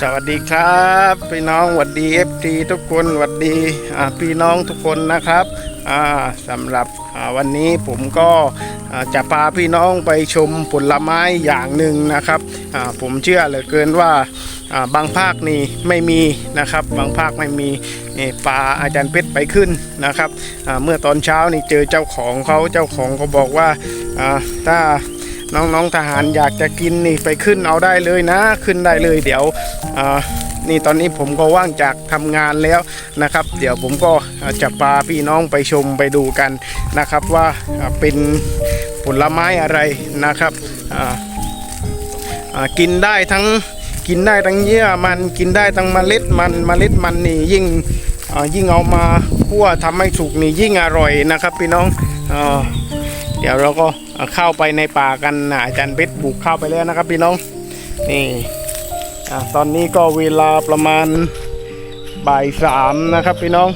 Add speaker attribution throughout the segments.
Speaker 1: สวัสดีครับพี่น้องหวัดดีเอฟทีทุกคนหวัดดีพี่น้องทุกคนนะครับสำหรับวันนี้ผมก็จะพาพี่น้องไปชมผลไม้อย่างหนึ่งนะครับผมเชื่อเหลือเกินว่าบางภาคนี่ไม่มีนะครับ บางภาคไม่มีนี่ปลาอาจารย์เพชรไปขึ้นนะครับเมื่อตอนเช้านี่เจอเจ้าของเขาเจ้าของเขาบอกว่าถ้า น้องๆทหารอยากจะกินนี่ไปขึ้นเอาได้เลยนะ ขึ้นได้เลยเดี๋ยวนี่ตอนนี้ผมก็ว่างจากทำงานแล้วนะครับ เดี๋ยวผมก็จะพาพี่น้องไปชมไปดูกันนะครับว่าเป็นผลไม้อะไรนะครับกินได้ทั้งกินได้ทั้งเยื่อมันกินได้ทั้งเมล็ดมันเมล็ดมันนี่ยิ่งยิ่งเอามาคั่วทำให้สุกนี่ยิ่งอร่อยนะครับ พี่น้องเดี๋ยวเราก็ เข้าไปในป่ากันนะอาจารย์เพชรบุกเข้าไปแล้วนะครับพี่น้องนี่ตอนนี้ก็เวลาประมาณบ่ายสามนะครับพี่น้อง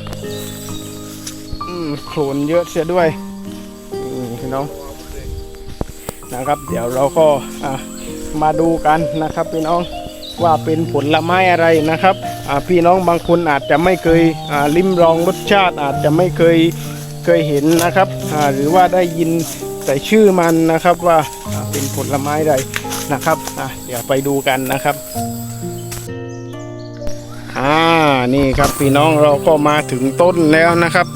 Speaker 1: โคลนเยอะเสียด้วยพี่น้องนะครับ เดี๋ยวเราก็มาดูกันนะครับพี่น้องว่าเป็นผลไม้อะไรนะครับพี่น้องบางคนอาจจะไม่เคยลิ้มลองรสชาติอาจจะไม่เคยเคยเห็นนะครับหรือว่าได้ยิน แต่ชื่อมันนะครับว่าเป็นผลไม้ใดนะครับเดี๋ยวไปดูกันนะครับอ่านี่ครับพี่น้องเราก็มาถึงต้นแล้วนะครับ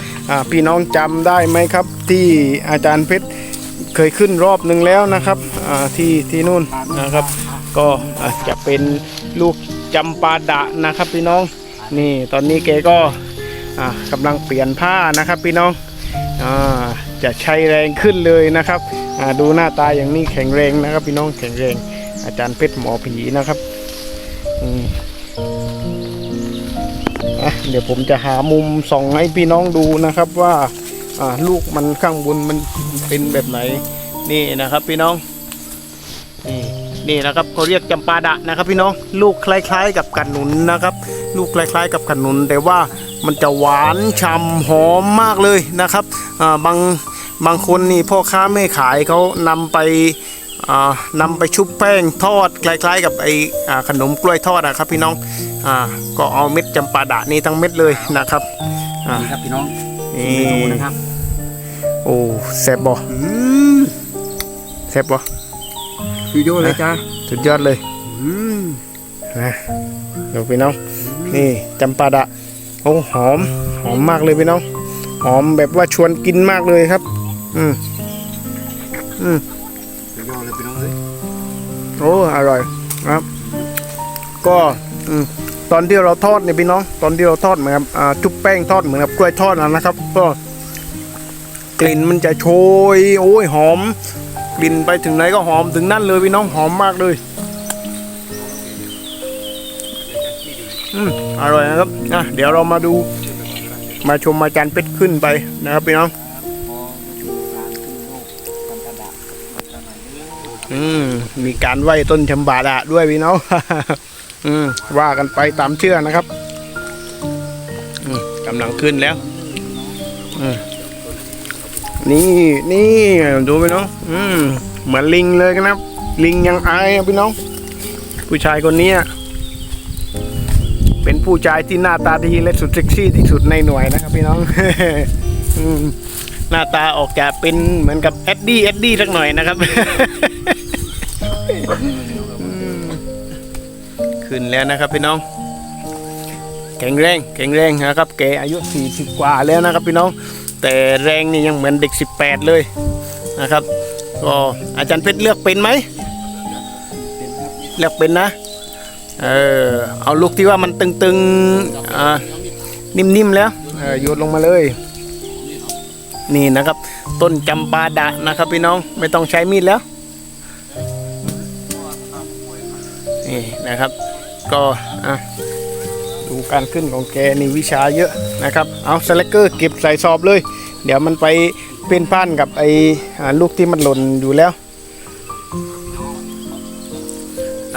Speaker 1: พี่น้องจำได้ไหมครับ ที่อาจารย์เพชรเคยขึ้นรอบหนึ่งแล้วนะครับที่ที่นู่นนะครับ ก็จะเป็นลูกจำปาดะนะครับพี่น้องนี่ตอนนี้แกก็อ่ากำลังเปลี่ยนผ้านะครับพี่น้องอ่า จะใช้แรงขึ้นเลยนะครับดูหน้าตาอย่างนี้แข็งแรงนะครับ พี่น้องแข็งแรง อาจารย์เพชรหมอผีนะครับเดี๋ยวผมจะหามุมส่องให้พี่น้องดูนะครับว่าลูกมันข้างบนมันเป็นแบบไหนนี่นะครับพี่น้องนี่นี่นะครับเขาเรียกจำปาดะนะครับ พี่น้องลูกคล้าย ๆ กับขนุนนะครับ ลูกคล้าย ๆ กับขนุนแต่ว่า มันจะหวานฉ่ำหอมมากเลยนะครับอ่าบางบางคนนี่พ่อค้าไม่ขายเขานำไปอ่านำไปชุบแป้งทอดคล้ายๆ กับไออ่าขนมกล้วยทอดนะครับพี่น้องอ่าก็เอาเม็ดจำปาดะนี่ทั้งเม็ดเลยนะครับอ่า
Speaker 2: นี่ครับพี่น้อง
Speaker 1: นี่
Speaker 2: เมนูนะครับ
Speaker 1: โอ้แซ่บบ่
Speaker 2: อืม
Speaker 1: แซ่บบ่
Speaker 2: สุดยอดเลยจ้า
Speaker 1: สุดยอดเลย
Speaker 2: อืม
Speaker 1: นะดูพี่น้องนี่จำปาดะ โอ้หอมหอมมากเลยพี่น้อง หอมแบบว่าชวนกินมากเลยครับ อืมอืม
Speaker 2: สุดยอดเลยพี่น้องเอ้ย
Speaker 1: โอ้อร่อยครับ ก็อืมตอนที่เราทอดเนี่ยพี่น้อง ตอนที่เราทอดเหมือนกับอ่าชุบแป้งทอดเหมือนกับกล้วยทอดนะนะครับ ก็กลิ่นมันจะโชย โอ้ยหอม กลิ่นไปถึงไหนก็หอมถึงนั่นเลยพี่น้องหอมมากเลย อร่อยนะครับอะเดี๋ยวเรามาดูมาชมอาจารย์เป็ดขึ้นไปนะครับพี่น้องอืมมีการไหว้ต้นชำบาดะด้วยพี่น้องอืมว่ากันไปตามเชื่อนะครับอืมกำลังขึ้นแล้วอืมนี่นี่ดูพี่น้องอืมเหมือนลิงเลยนะครับ ลิงยังอายพี่น้อง ผู้ชายคนนี้อะ เป็นผู้ชายที่หน้าตาดีและสุดเซ็กซี่ที่สุดในหน่วยนะครับพี่น้องหน้าตาออกจะเป็นเหมือนกับแอดดี้แอดดี้สักหน่อยนะครับขึ้นแล้วนะครับพี่น้องแข็งแรงแข็งแรงนะครับแกอายุ 40 กว่าแล้วนะครับพี่น้อง แต่แรงนี่ยังเหมือนเด็ก 18 เลยนะครับก็อาจารย์เพชรเลือกเป็นไหมเลือกเป็นนะ เออเอาลูกที่ว่ามันตึงๆอ่านิ่มๆแล้วเออโยนลงมาเลย นี่นะครับ ต้นจำปาดะนะครับพี่น้องไม่ต้องใช้มีดแล้วนี่นะครับ ก็อะดูการขึ้นของแกนี่วิชาเยอะนะครับ เอาสแลกเกอร์เก็บใส่สอบเลย เดี๋ยวมันไปเป็นพันกับไอ้อ่าลูกที่มันหล่นอยู่แล้ว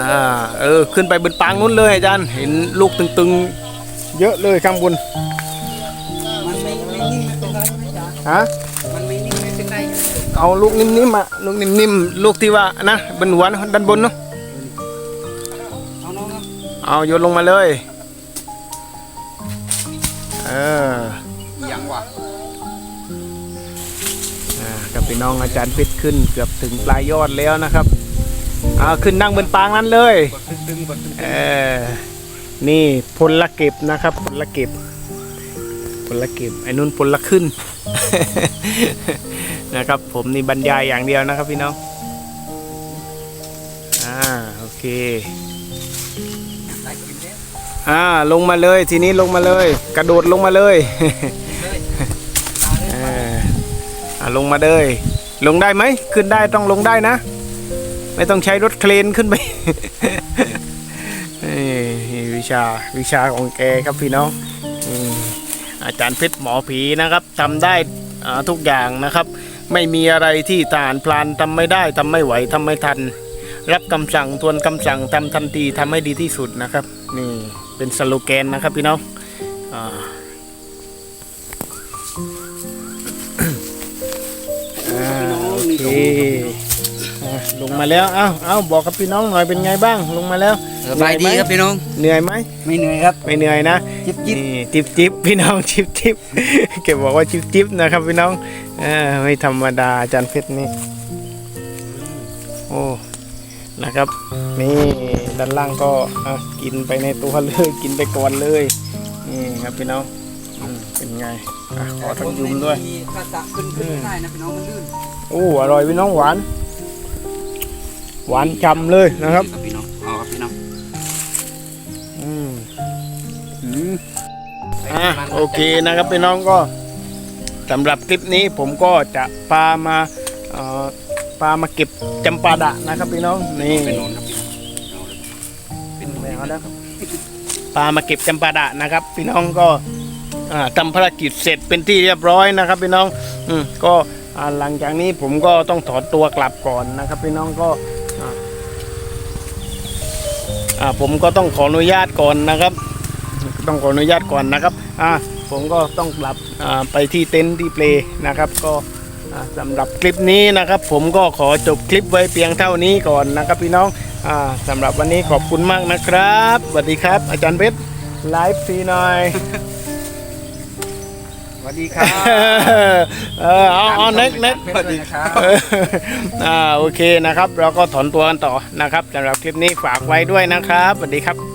Speaker 1: อ่าเออขึ้นไปบนปางนู้นเลยอาจารย์ เห็นลูกตึงๆ เยอะเลยข้างบน
Speaker 2: มันไม่ไม่นิ่มไม่เป็นไรนะจ๊ะ
Speaker 1: ฮะ
Speaker 2: มันไม่นิ่มไม่เป็นไร
Speaker 1: เอาลูกนิ่มๆอะลูกนิ่มๆลูกที่ว่านะบนหัวนะด้านบนเนาะ
Speaker 2: เอาน้องครับ
Speaker 1: เอาโยนลงมาเลยเออ
Speaker 2: ยังวะ
Speaker 1: อ่ากับพี่น้องอาจารย์เพชรขึ้นเกือบถึงปลายยอดแล้วนะครับเอาขึ้นนั่งบนปางนั้นเลย
Speaker 2: กดตึงๆกดตึง
Speaker 1: เออนี่พลเก็บนะครับพลเก็บพลเก็บไอ้นุ่นพลขึ้น นะครับ ผมนี่บรรยายอย่างเดียวนะครับพี่น้องอ่าโอเค
Speaker 2: ๆได้กินแล้ว
Speaker 1: อ่าลงมาเลยทีนี้ลงมาเลย กระโดดลงมาเลย
Speaker 2: เลยลาเลย
Speaker 1: เอออ่าลงมาเลย ลงได้ไหม ขึ้นได้ต้องลงได้นะ ไม่ต้องใช้รถเครนขึ้นไปนี่วิชาวิชาของแกครับพี่น้องอาจารย์เพชรหมอผีนะครับทำได้ทุกอย่างนะครับ ไม่มีอะไรที่ทหารพลานทำไม่ได้ทำไม่ไหวทำไม่ทัน รับคำสั่งทวนคำสั่งทำทันทีทำให้ดีที่สุดนะครับ นี่เป็นสโลแกนนะครับพี่น้องอ่าโอเค ลงมาแล้วเอ้าเอ้าบอกกับพี่น้องหน่อยเป็นไงบ้าง ลงมาแล้ว
Speaker 2: สบายดีครับพี่น้อง
Speaker 1: เหนื่อยไหม
Speaker 2: ไม่เหนื่อยครับ
Speaker 1: ไม่เหนื่อยนะ
Speaker 2: จิ๊บจิ๊บ
Speaker 1: นี่จิบจิบพี่น้องจิบจิบเก็บบอกว่าจิบจิบนะครับพี่น้องเออไม่ธรรมดาอาจารย์เพชรนี่โอ้นะครับ นี่ด้านล่างก็อะกินไปในตัวเลยกินไปก่อนเลยนี่ครับพี่น้องอืมเป็นไงอะขอทั้งยุมด้วย
Speaker 2: มีกระสะขึ้นขึ้นไม่ได้นะพี่น้องมันลื่น
Speaker 1: โอ้อร่อยพี่น้องหวาน หวานฉ่ำเลยนะครับ
Speaker 2: ครับพี่น้องเอาครับพี่น้อง
Speaker 1: อืม
Speaker 2: อืม
Speaker 1: อะโอเคนะครับพี่น้องก็สำหรับคลิปนี้ผมก็จะพามาเอ่อพามาเก็บจำปาดะนะครับพี่น้องนี่
Speaker 2: เป็นนอนครับพี่น้องเอาเลยเป็น
Speaker 1: ไม่
Speaker 2: แม
Speaker 1: เอา
Speaker 2: ว
Speaker 1: แล้วครับพามาเก็บจำปาดะนะครับ พี่น้องก็อ่าทำภารกิจเสร็จเป็นที่เรียบร้อยนะครับ พี่น้องอืมก็อ่าหลังจากนี้ผมก็ต้องถอนตัวกลับก่อนนะครับ พี่น้องก็ อ่าผมก็ต้องขออนุญาตก่อนนะครับ ต้องขออนุญาตก่อนนะครับอ่าผมก็ต้องกลับอ่าไปที่เต็นท์ที่เปลนะครับ ก็อ่าสำหรับคลิปนี้นะครับ ผมก็ขอจบคลิปไว้เพียงเท่านี้ก่อนนะครับพี่น้องอ่าสำหรับวันนี้ขอบคุณมากนะครับสวัสดีครับ อาจารย์เพชรไลฟ์ฟรีหน่อย
Speaker 2: สวัสดีครับ
Speaker 1: เออเอาเอาเน็กเน็ก
Speaker 2: สวัสดีครับ
Speaker 1: เอออ่าโอเคนะครับ เราก็ถอนตัวกันต่อนะครับสำหรับคลิปนี้ฝากไว้ด้วยนะครับสวัสดีครับ